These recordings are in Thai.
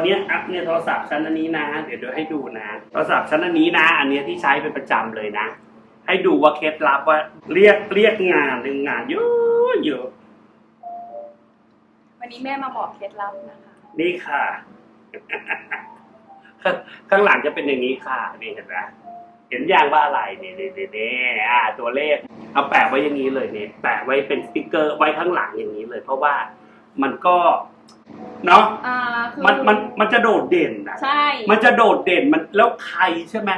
อนเนี้ยอัพเนี่ยโทรศัพท์ชั้นอันนี้นะ เดี๋ยวเดี๋ยวให้ดูนะ โทรศัพท์ชั้นอันนี้นะ อันเนี้ยที่ใช้เป็นประจำเลยนะ ให้ดูว่าเคล็ดลับว่าเรียกเรียกงานหนึ่งงานเยอะเยอะวันนี้แม่มาบอกเคล็ดลับนะคะ นี่ค่ะ ข้างข้างหลังจะเป็นอย่างนี้ค่ะ นี่เห็นไหมเห็นอย่างว่าอะไรนี่นี่นี่นี่อ่าตัวเลข เอาแปะไว้อย่างนี้เลยเนี่ยแปะไว้เป็นสติกเกอร์ไว้ข้างหลังอย่างนี้เลย เพราะว่ามันก็ เนาะอ่าคือมันมันมันจะโดดเด่นนะใช่มันจะโดดเด่นมันแล้วใครใช่ไหม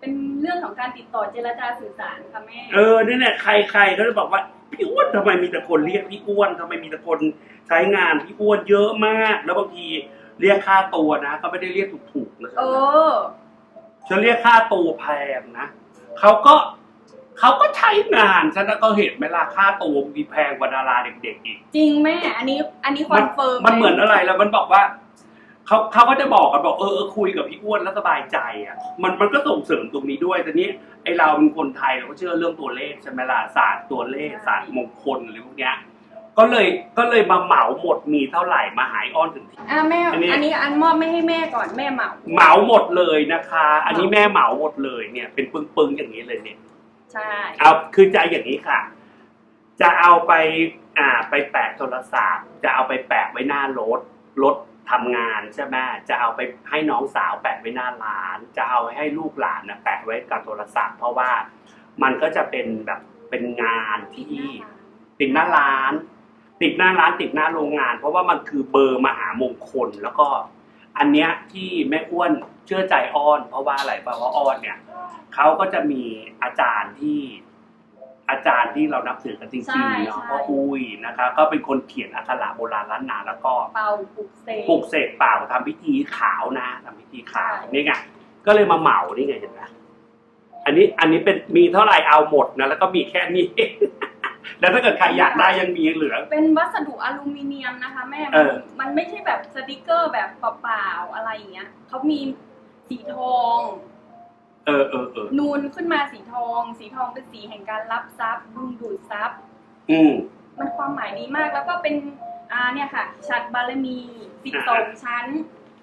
เป็นเรื่องของการติดต่อเจรจาสื่อสารค่ะแม่เออนี่เนี่ยใครใครก็จะบอกว่าพี่อ้วนทำไมมีแต่คนเรียกพี่อ้วนทำไมมีแต่คนใช้งานพี่อ้วนเยอะมาก แล้วบางทีเรียกค่าตัวนะก็ไม่ได้เรียกถูกๆนะเออฉันเรียกค่าตัวแพงนะเขาก็ เขาก็ใช้งานฉันนะก็เห็นไหมล่ะค่าตัวมีแพงกว่าดาราเด็กๆอีก จริงแม่ อันนี้ อันนี้คอนเฟิร์มมันเหมือนอะไรแล้วมันบอกว่าเขาเขาก็จะบอกกันบอกเออเออคุยกับพี่อ้วนแล้วสบายใจอะมันมันก็ส่งเสริมตรงนี้ด้วยแต่นี้ไอเราเป็นคนไทยเราก็เชื่อเรื่องตัวเลขใช่ไหมล่ะศาสตร์ตัวเลขศาสตร์มงคลอะไรพวกเนี้ยก็เลยก็เลยมาเหมาหมดมีเท่าไหร่มาหายอ้อนถึงที่อะแม่อันนี้อันนี้อันมอบไม่ให้แม่ก่อนแม่เหมาเหมาหมดเลยนะคะ อันนี้แม่เหมาหมดเลยเนี่ยเป็นปึ้งๆอย่างนี้เลยเนี่ย ใช่เอาคือจะอย่างนี้ค่ะ จะเอาไปอ่าไปแปะโทรศัพท์ จะเอาไปแปะไว้หน้ารถรถทำงานใช่ไหมจะเอาไปให้น้องสาวแปะไว้หน้าร้าน จะเอาให้ลูกหลานนะแปะไว้กับโทรศัพท์ เพราะว่ามันก็จะเป็นแบบเป็นงานที่ติดหน้าร้าน ติดหน้าร้านติดหน้าโรงงาน เพราะว่ามันคือเบอร์มหามงคลแล้วก็ อันเนี้ยที่แม่อ้วน เชื่อใจอ้อน เพราะว่าอะไรเพราะว่าอ้อนเนี่ยเขาก็จะมีอาจารย์ที่อาจารย์ที่เรานับถือกันจริงๆเนาะพ่ออุ้ยนะคะก็เป็นคนเขียนอักขระโบราณล้านนาแล้วก็เป่าปลุกเสกปลูกเสกเปล่าทำพิธีขาวนะทำพิธีขาวใช่นี่ไงก็เลยมาเหมานี่ไงเห็นไหมอันนี้อันนี้เป็นมีเท่าไหร่เอาหมดนะแล้วก็มีแค่นี้ แล้วถ้าเกิดใครอยากได้ยังมีเหลือ เป็นวัสดุอลูมิเนียมนะคะ แม่เอมันอมันไม่ใช่แบบสติกเกอร์แบบเปล่าๆอะไรอย่างเงี้ยเขามี สีทอง เออเออเออนูนขึ้นมาสีทอง สีทองเป็นสีแห่งการรับทรัพย์ดึงดูดทรัพย์ อืม มันความหมายดีมากแล้วก็เป็นอ่าเนี่ยค่ะฉัดบารมีสิบสองชั้น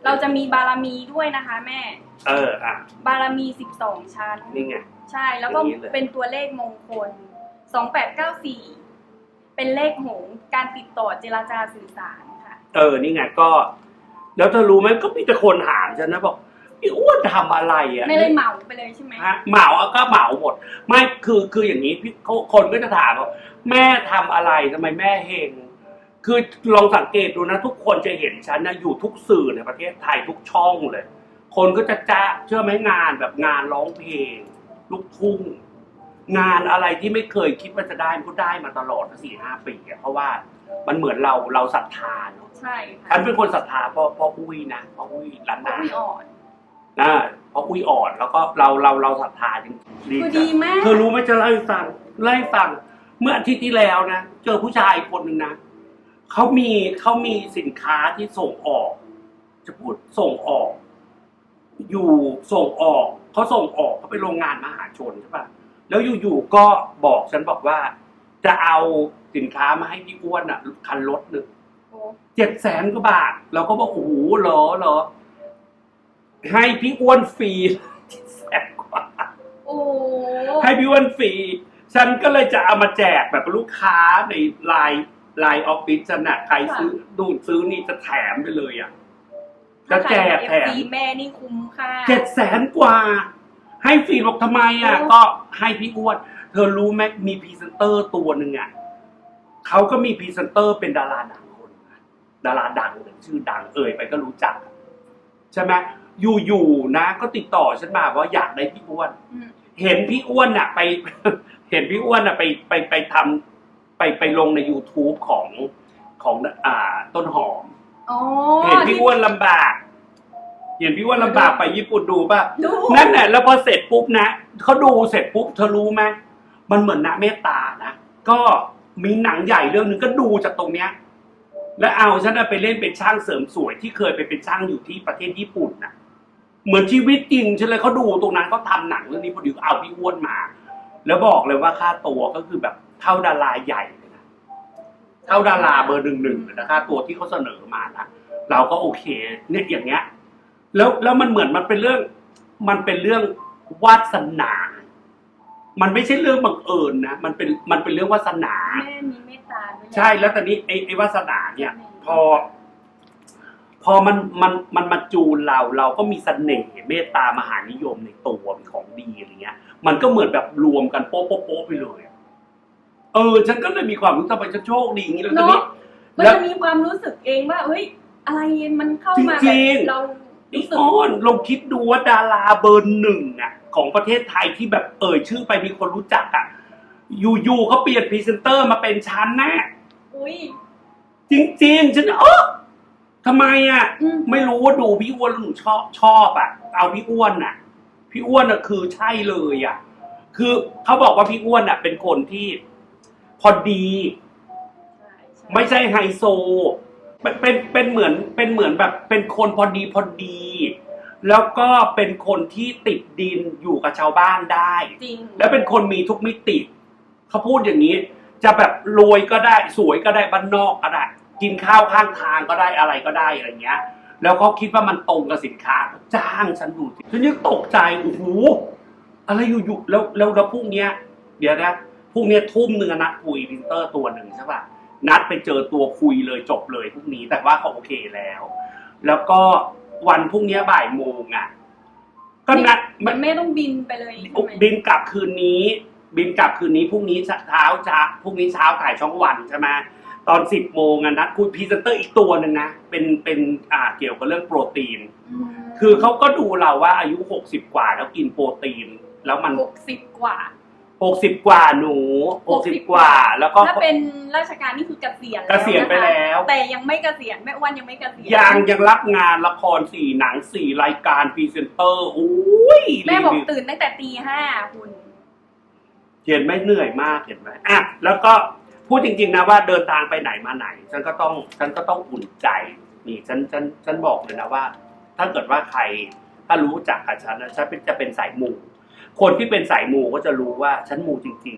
เราจะมีบารมีด้วยนะคะ แม่ เอออะบารมีสิบสองชั้น นี่ไง ใช่แล้วก็อย่างนี้เลย เป็นตัวเลขมงคลสองแปดเก้าสี่เป็นเลขหงส์การติดต่อเจรจาสื่อสารค่ะ เออ นี่ไงก็ แล้วเธอรู้ไหมก็มีแต่คนถามฉันนะบอก พี่อ้วนทำอะไรอะ ไม่เลยเหมาไปเลยใช่ไหม ฮะเหมาอะก็เหมาหมด ไม่คือคืออย่างนี้พี่เขาคนก็จะถามว่าแม่ทำอะไรทำไมแม่เฮงคือลองสังเกตดูนะ ทุกคนจะเห็นฉันนะอยู่ทุกสื่อในประเทศไทยทุกช่องเลย คนก็จะจ้าเชื่อไหมงานแบบงานร้องเพลง ลูกทุ่ง งานอะไรที่ไม่เคยคิดว่าจะได้มันก็ได้มาตลอดสี่ห้าปีอะเพราะว่ามันเหมือนเราเราศรัทธาเนาะใช่ฉัค่ะนเป็นคนศรัทธาพ่อพ่ออุ้ยนะพ่ออุ้ยล้านเพราะนาคุยอ่อน อ่าเพราะอุ้ยอ่อนแล้วก็เราเราเราศรัทธาจริงๆคือจัดีงมาก เธอรู้ไหมจะเล่าให้ฟังเล่าให้ฟัง เมื่ออาทิตย์ที่แล้วนะเจอผู้ชายคนหนึ่งนะเขามีเขามีสินค้าที่ส่งออก จะพูดส่งออก อยู่ส่งออกเขาส่งออกเขาไปโรงงานมหาชนใช่ปะแล้วอยู่ๆก็บอกฉันบอกว่า จะเอาสินค้ามาให้พี่อ้วนอะ คันรถหนึ่งโอ้เจ็ดแสนกว่าบาท เราก็บอกโอ้โหเหรอเหรอ ให้พี่อ้วนฟรีเจ็ดแสนกว่าโอ้ให้พี่อ้วนฟรีฉันก็เลยจะเอามาแจกแบบลูกค้าในไลน์ไลน์ออฟฟิศฉันน่ะใครซื้อดูดซื้อนี่จะแถมไปเลยอะจะแจกแถมซีแม่นี่คุ้มค่าเจ็ดแสนกว่า ให้ฟรีบอกทำไมอะโอ้ก็ให้พี่อ้วน เธอรู้ไหมมีพรีเซนเตอร์ตัวหนึ่งอะเขาก็มีพรีเซนเตอร์เป็นดาราดังคนนะดาราดังเลยชื่อดังเอ่ยไปก็รู้จัก ใช่ไหม อยู่ๆนะ ก็ติดต่อฉันมาว่าอยากได้พี่อ้วน อืม เห็นพี่อ้วนอะไป เห็นพี่อ้วนอะไปไปไปทำไปไปลงใน YouTube ของของอ่าต้นหอม อ๋อเห็นพี่อ้วนลำบาก เห็นพี่อ้วนลำบากไปญี่ปุ่นดูป่ะ ดูนั่นแหละแล้วพอเสร็จปุ๊บนะเขาดูเสร็จปุ๊บเธอรู้ไหมมันเหมือนนะเมตตานะก็มีหนังใหญ่เรื่องหนึงก็ดูจากตรงเนี้ย แล้วเอาฉันน่ะไปเล่นเป็นช่างเสริมสวยที่เคยไปเป็นช่างอยู่ที่ประเทศญี่ปุ่นนะ เหมือนชีวิตจริงฉันเลยเขาดูตรงนั้นเขาทำหนังเรื่องนี้พอดีก็เอาพี่อ้วนมา แล้วบอกเลยว่าค่าตัวก็คือแบบเท่าดาราใหญ่เลยนะเท่าดาราเบอร์หนึ่งหนึ่งเลยนะค่าตัวที่เขาเสนอมานะเราก็โอเค เนี่ยอย่างเงี้ย แล้วแล้วมันเหมือนมันเป็นเรื่อง มันเป็นเรื่องวาสนา มันไม่ใช่เรื่องบังเอิญนะมันเป็นมันเป็นเรื่องวาสนา แม่มีเมตตาด้วยนะ ใช่แล้วตอนนี้ไอ้ไอ้วาสนาเนี่ย พอพ อมันมันมันมาจูนเราเราก็มีเสน่ห์เมตตามหานิยมในตัวเป็นของดีอะไรเงี้ย มันก็เหมือนแบบรวมกันโป๊ะโป๊ะโป๊ะไปเลยอะเออ ฉันก็เลยมีความรู้สึกทำไมฉันโชคดีอย่างนี้แล้วตอนนี้เนาะมันแล้วจะมีความรู้สึกเองว่าเฮ้ยอะไรมันเข้ามาจแบริงบๆเราไอ้รู้สึกอ้อนลองคิดดูว่าดาราเบอร์หนึ่งอะ ของประเทศไทยที่แบบเอ่ยชื่อไปมีคนรู้จักอะอยู่ๆเขาเปลี่ยนพรีเซนเตอร์มาเป็นฉันนะอุ้ยจริงๆ ฉันเออ ทำไมอะ อืม ไม่รู้ว่าดูพี่อ้วนแล้วหนูชอบชอบอะ เอาพี่อ้วนอะ พี่อ้วนอะคือใช่เลยอะ คือเขาบอกว่าพี่อ้วนอะ เป็นคนที่ พอดี ใช่ใช่ไม่ใช่ไฮโซ เป็นเป็นเป็นเหมือนเป็นเหมือนแบบ เป็นคนพอดีพอดี แล้วก็เป็นคนที่ติดดินอยู่กับชาวบ้านได้ จริงแล้วเป็นคนมีทุกมิติ เขาพูดอย่างนี้ จะแบบรวยก็ได้สวยก็ได้บ้านนอกก็ได้ กินข้าวข้างทางก็ได้อะไรก็ได้อะไรเงี้ย แล้วเขาคิดว่ามันตรงกับสินค้าก็จ้างฉันดูสิฉันยังตกใจโอ้โหอะไรอยู่ๆแล้วแล้วแล้วพรุ่งเนี้ย เดี๋ยวนะพรุ่งเนี้ยทุ่มหนึ่งอะนัดคุยพิมพ์เตอร์ตัวหนึ่งใช่ป่ะนัดไปเจอตัวคุยเลยจบเลยพรุ่งนี้แต่ว่าเขาโอเคแล้ว แล้วก็วันพรุ่งเนี้ยบ่ายโมงอะก็นัดมันไม่ต้องบินไปเลยใช่ไหมบินกลับคืนนี้ บินกลับคืนนี้พรุ่งนี้เช้าเช้าพรุ่งนี้เช้าถ่ายช่องวันใช่ไหม ตอนสิบโมงอะนัดคุยพรีเซนเตอร์อีกตัวหนึ่งนะ เป็นเป็นอ่าเกี่ยวกับเรื่องโปรตีนมคือเขาก็ดูเราว่าอายุหกสิบกว่าแล้วกินโปรตีน แล้วมัน หกสิบกว่าหกสิบกว่าหนูหกสิบกว่า แล้วก็ถ้าเป็นราชการนี่คือเกษียณเกษียณไปแล้ว แต่ยังไม่เกษียณแม่อ้วนยังไม่เกษียณยังยังรับงานละครสี่หนังสี่รายการพรีเซนเตอร์โอ้ยแม่บอกรีวิวตื่นตั้งแต่ตีห้าคุณ เห็นไหมเหนื่อยมากเห็นไหมอะแล้วก็ พูดจริงๆนะว่าเดินทางไปไหนมาไหน ฉันก็ต้องฉันก็ต้องอุ่นใจนี่ฉันฉันฉันบอกเลยนะว่า ถ้าเกิดว่าใครถ้ารู้จักกับฉันนะฉันเป็นจะเป็นสายมูคนที่เป็นสายมูก็จะรู้ว่าฉันมูจริง ๆ